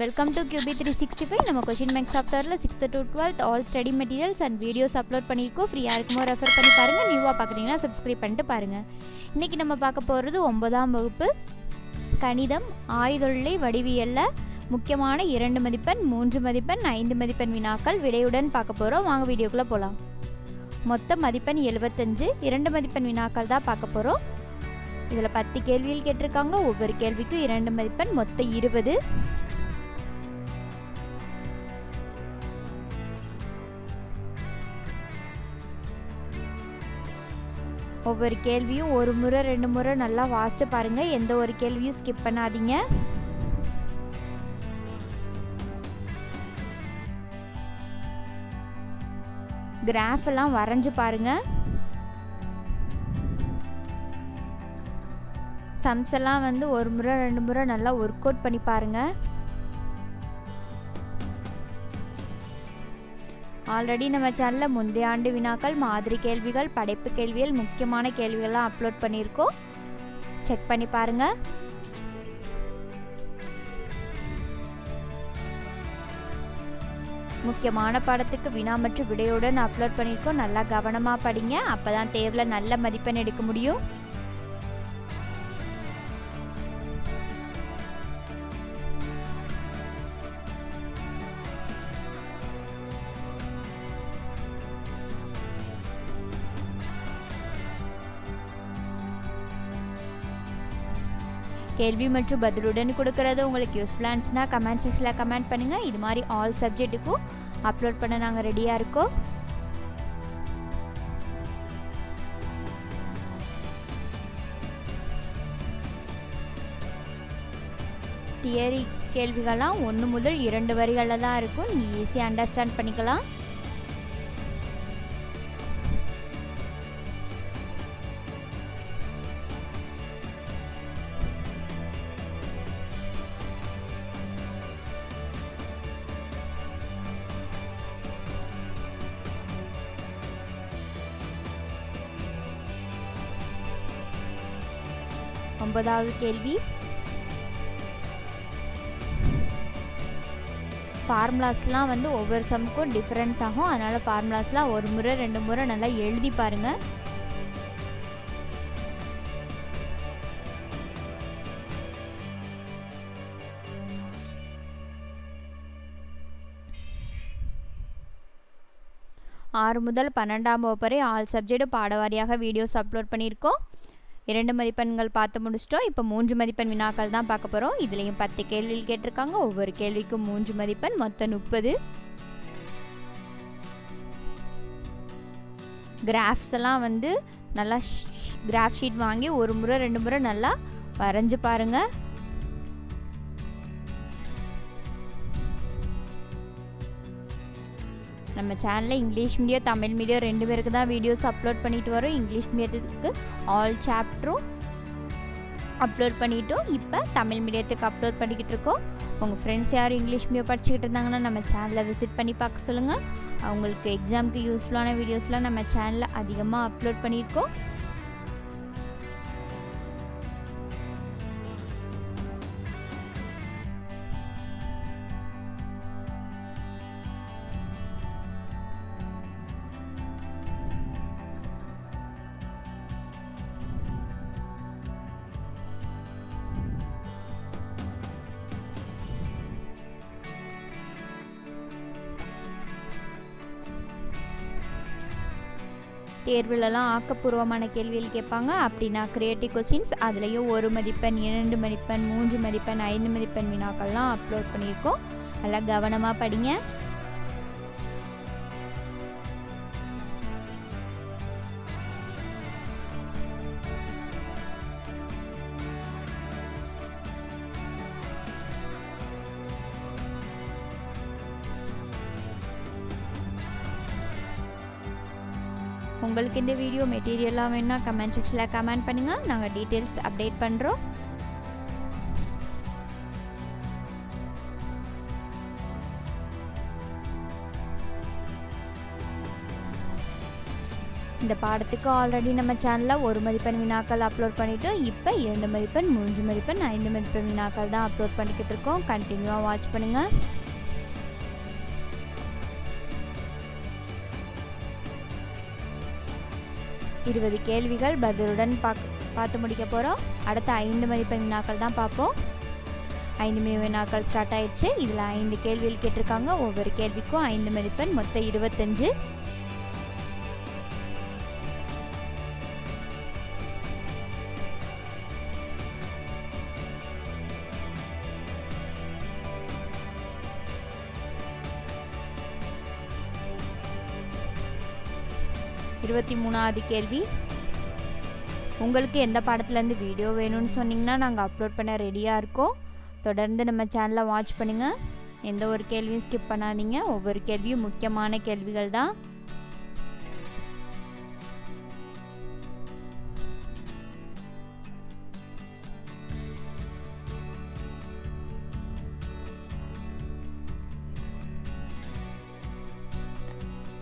Welcome to QB three sixty five நம்ம question maths சாஃப்ட்வேரில் sixth to twelfth all study materials and videos upload பண்ணியிருக்கோம் ஃப்ரீயாக இருக்குமோ refer பண்ணி பாருங்கள் நியூவாக பார்க்குறீங்கன்னா சப்ஸ்கிரைப் பண்ணிட்டு பாருங்கள் இன்றைக்கி நம்ம பார்க்க போகிறது ஒன்பதாம் வகுப்பு. கணிதம் ஆயுதொல்லை வடிவியலில் முக்கியமான இரண்டு மதிப்பெண் மூன்று மதிப்பெண் ஐந்து மதிப்பெண் வினாக்கள் விடையுடன் பார்க்க போகிறோம் வாங்க வீடியோக்குள்ளே போகலாம் மொத்த மதிப்பெண் எழுபத்தஞ்சு இரண்டு மதிப்பெண் வினாக்கள் தான் பார்க்க போகிறோம் இதில் பத்து கேள்விகள் கேட்டிருக்காங்க. ஒவ்வொரு கேள்விக்கும் இரண்டு மதிப்பெண் மொத்தம் இருபது. ஒவ்வொரு கேள்வியும் ஒரு முறை ரெண்டு முறை நல்லா வாசித்து பாருங்கள் எந்த ஒரு கேள்வியும் ஸ்கிப் பண்ணாதீங்க. கிராஃப் எல்லாம் வரைஞ்சு பாருங்க. சம்ஸ் எல்லாம் வந்து ஒரு முறை ரெண்டு முறை நல்லா ஒர்க் அவுட் பண்ணி பாருங்கள் ஆல்ரெடி நம்ம சேனலில் முந்தைய ஆண்டு வினாக்கள் மாதிரி கேள்விகள் படைப்பு கேள்விகள் முக்கியமான கேள்விகள்லாம் அப்லோட் பண்ணியிருக்கோம். செக் பண்ணி பாருங்கள் முக்கியமான பாடத்துக்கு வினா மற்றும் விடையுடன் அப்லோட் பண்ணியிருக்கோம். நல்லா கவனமாக படிங்க. அப்போ தான் தேர்வில் நல்ல மதிப்பெண் எடுக்க முடியும். கேள்வி மற்றும் பதிலுடன் கொடுக்கறது. உங்களுக்கு யூஸ்ஃபுல்லாக இருந்துச்சுன்னா கமெண்ட் செக்ஷனில் கமெண்ட் பண்ணுங்கள் இது மாதிரி ஆல் சப்ஜெக்ட்டுக்கும் அப்லோட் பண்ண நாங்கள் ரெடியாக இருக்கோம். தியரி கேள்விகள்லாம் ஒன்று முதல் இரண்டு வரிகளில் தான் இருக்கும். நீங்கள் ஈஸியாக அண்டர்ஸ்டாண்ட் பண்ணிக்கலாம். ஒன்பதாவது கேள்வி. ஃபார்முலாஸ்லாம் வந்து ஒவ்வொரு சம்க்கும் டிஃப்ரென்ஸ் ஆகும். அதனால் ஃபார்முலாஸ்லாம் ஒரு முறை ரெண்டு முறை நல்லா எழுதி பாருங்கள் ஆறு முதல் பன்னெண்டாம் வகுப்பு வரை ஆல் சப்ஜெக்டும் பாடவாரியாக வீடியோஸ் அப்லோட் பண்ணியிருக்கோம். இரண்டு மதிப்பெண்கள் பார்த்து முடிச்சிட்டோம். இப்போ மூன்று மதிப்பெண் வினாக்கள் தான் பார்க்க போகிறோம் இதுலேயும் பத்து கேள்விகள் கேட்டிருக்காங்க. ஒவ்வொரு கேள்விக்கும் மூன்று மதிப்பெண் மொத்தம் முப்பது. கிராஃப்ஸ் எல்லாம் வந்து நல்லா கிராஃப் ஷீட் வாங்கி ஒரு முறை ரெண்டு முறை நல்லா வரைஞ்சு பாருங்கள் நம்ம சேனலில் இங்கிலீஷ் மீடியம் தமிழ் மீடியம் ரெண்டு பேருக்கு தான் வீடியோஸ் அப்லோட் பண்ணிட்டு வரோம். இங்கிலீஷ் மீடியத்துக்கு ஆல் சாப்டரும் அப்லோட் பண்ணிட்டோம். இப்போ தமிழ் மீடியத்துக்கு அப்லோட் பண்ணிக்கிட்டு இருக்கோம். உங்கள் ஃப்ரெண்ட்ஸ் யாரும் இங்கிலீஷ் மீடியம் படிச்சுக்கிட்டு இருந்தாங்கன்னா நம்ம சேனலை விசிட் பண்ணி பார்க்க சொல்லுங்கள் அவங்களுக்கு எக்ஸாமுக்கு யூஸ்ஃபுல்லான வீடியோஸ்லாம் நம்ம சேனலில் அதிகமாக அப்லோட் பண்ணியிருக்கோம். தேர்வுலலாம் ஆக்கப்பூர்வமான கேள்விகள் கேட்பாங்க. அப்படின்னா கிரியேட்டிவ் கொஸ்டின்ஸ் அதுலேயும் ஒரு மதிப்பெண் இரண்டு மதிப்பெண் மூன்று மதிப்பெண் ஐந்து மதிப்பெண் வினாக்கள்லாம் அப்லோட் பண்ணியிருக்கோம். நல்லா கவனமாக படிங்க. உங்களுக்கு இந்த வீடியோ மெட்டீரியலாக வேணால் கமெண்ட் செக்ஷனில் கமெண்ட் பண்ணுங்கள் நாங்கள் டீட்டெயில்ஸ் அப்டேட் பண்ணுறோம் இந்த பாடத்துக்கு ஆல்ரெடி நம்ம சேனலில் ஒரு மதிப்பெண் வினாக்கள் அப்லோட் பண்ணிட்டோம் இப்போ இரண்டு மதிப்பெண் மூன்று மதிப்பெண் ஐந்து மதிப்பெண் வினாக்கள் தான் அப்லோட் பண்ணிக்கிட்டு இருக்கோம். கண்டினியூவாக வாட்ச் பண்ணுங்கள் இருபது கேள்விகள் பதிலுடன் பாக் பார்த்து முடிக்க போகிறோம் அடுத்த ஐந்து மதிப்பெண் வினாக்கள் தான் பார்ப்போம். ஐந்து மணி வினாக்கள் ஸ்டார்ட் ஆயிடுச்சு. இதில் ஐந்து கேள்விகள் கேட்டிருக்காங்க. ஒவ்வொரு கேள்விக்கும் ஐந்து மதிப்பெண் மொத்தம் இருபத்தஞ்சு. இருபத்தி மூணாவது கேள்வி. உங்களுக்கு எந்த படத்துலேருந்து வீடியோ வேணும்னு சொன்னீங்கன்னா நாங்கள் அப்லோட் பண்ண ரெடியாக இருக்கோம். தொடர்ந்து நம்ம சேனலை வாட்ச் பண்ணுங்கள் எந்த ஒரு கேள்வியும் ஸ்கிப் பண்ணாதீங்க. ஒவ்வொரு கேள்வியும் முக்கியமான கேள்விகள் தான்.